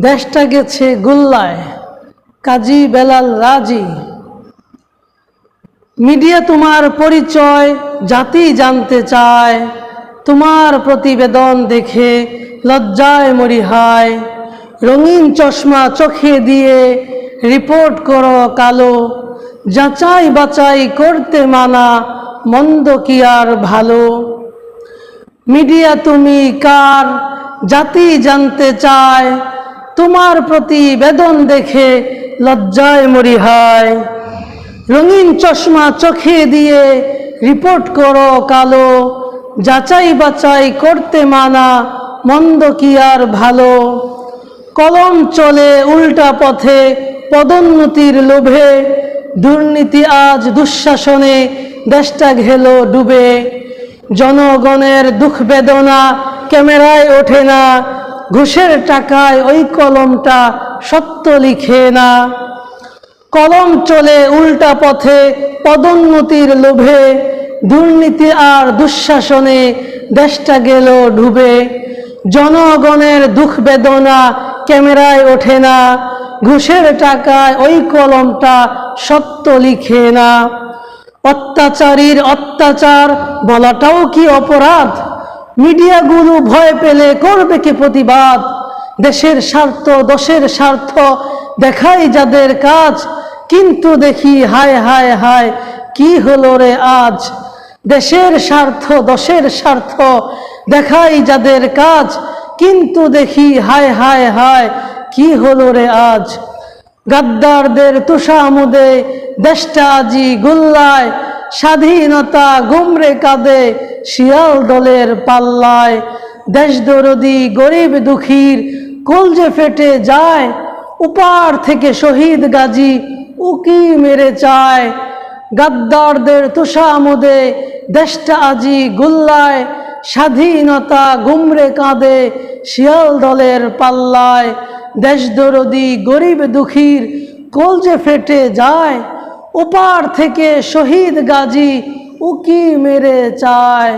দেশটা গেছে গুল্লায়। কাজী বেলাল রাজি। মিডিয়া তোমার পরিচয়, জাতি জানতে চায়। তোমার প্রতিবেদন দেখে লজ্জায় মরিহায়। রঙিন চশমা চোখে দিয়ে রিপোর্ট করো কালো। যাচাই বাচাই করতে মানা, মন্দ কি আর ভালো? মিডিয়া তুমি কার, জাতি জানতে চায়। তোমার প্রতি বেদন দেখে লজ্জায় মরিহায় রঙিন চশমা চোখে দিয়ে রিপোর্ট করো কালো। যাচাই বাচাই করতে মানা, মন্দ কি আর ভালো? কলম চলে উল্টা পথে পদোন্নতির লোভে। দুর্নীতি আজ দুঃশাসনে দেশটা ঘেল ডুবে। জনগণের দুঃখ বেদনা ক্যামেরায় ওঠে না ঘুষের টাকায় ওই কলমটা সত্য লিখে না। কলম চলে উল্টা পথে, পদোন্নতির লোভে, দুর্নীতি আর দুঃশাসনে দেশটা গেল ডুবে। জনগণের দুঃখ বেদনা ক্যামেরায় ওঠে না, ঘুষের টাকায় ওই কলমটা সত্য লিখে না। অত্যাচারীর অত্যাচার বলাটাও কি অপরাধ? মিডিয়াগুলো ভয় পেলে করবে কি প্রতিবাদ? দেশের স্বার্থ দশের স্বার্থ দেখাই যাদের কাজ। কিন্তু দেখি হায় হায় হায়, কি হলো রে আজ? দেশের স্বার্থ দশের স্বার্থ দেখাই যাদের কাজ। কিন্তু দেখি হায় হায় হায়, কি হলো রে আজ? গাদ্দারদের তুষামুদে দেশটা আজি গুল্লায়, স্বাধীনতা গুমরে কাঁদে শিয়াল দলের পাল্লায় দেশ দরদি গরিব দুঃখীর কলজে ফেটে যায়, উপার থেকে শহীদ গাজী উকি মেরে চায়। গাদ্দারদের তুষামুদে দেশটা আজি গুল্লায়, স্বাধীনতা গুমরে কাঁদে শিয়াল দলের পাল্লায়। দেশ দরদি গরিব দুঃখীর কলজে ফেটে যায় ওপার থেকে শহীদ গাজী উকি মেরে চায়।